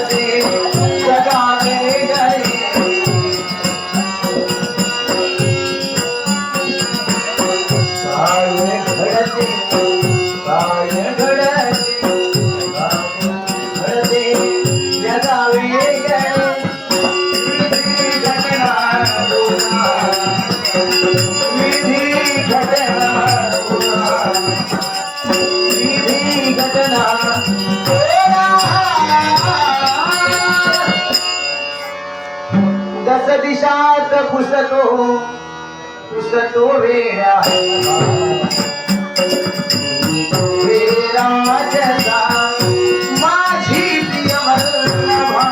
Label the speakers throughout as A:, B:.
A: జగతి జగా दिशात पुसतो पुसतो वेळा वेराजसा माझी प्रिय वल्लभा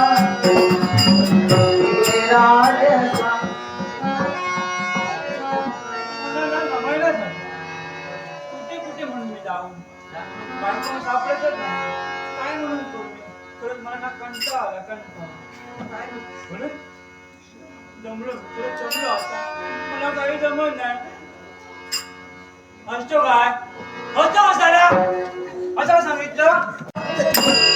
B: कुठे कुठे म्हणून मी जाऊ बायको सापडतच नाही काय म्हणून तो मी परत मला ना कंटाळा आला कंटाळा काय म्हणून जमलो खरंच जमलो आता. मला काही जमत नाही. हसतो काय? हसतो हसायला असं सांगितलं.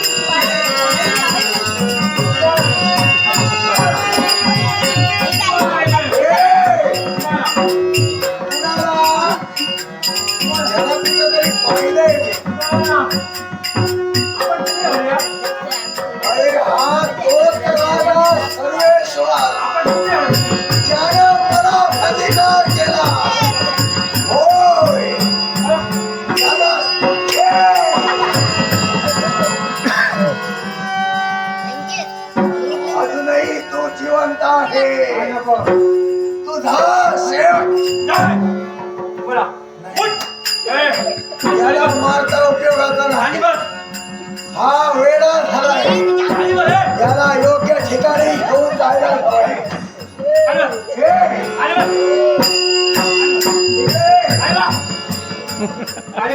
A: अरे हा तोच आहे तुझा शेवट
B: बोला
A: याला मारता उपयोगाचा नाही हा वेडा झालाय
B: आणि
A: याला योग्य ठिकाणी घेऊन जायला हवंय
B: आणि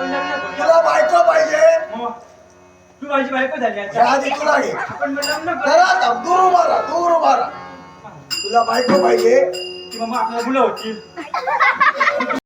A: तुला बायको पाहिजे.
B: तू माझी बायको झाली आता.
A: आधी तुला घे
B: आपण मग लग्न
A: जरा
B: करूया
A: थांब, दूर उभा राहा दूर उभा राहा. तुला बायको पाहिजे.
B: की मग आपल्याला मुलं होतील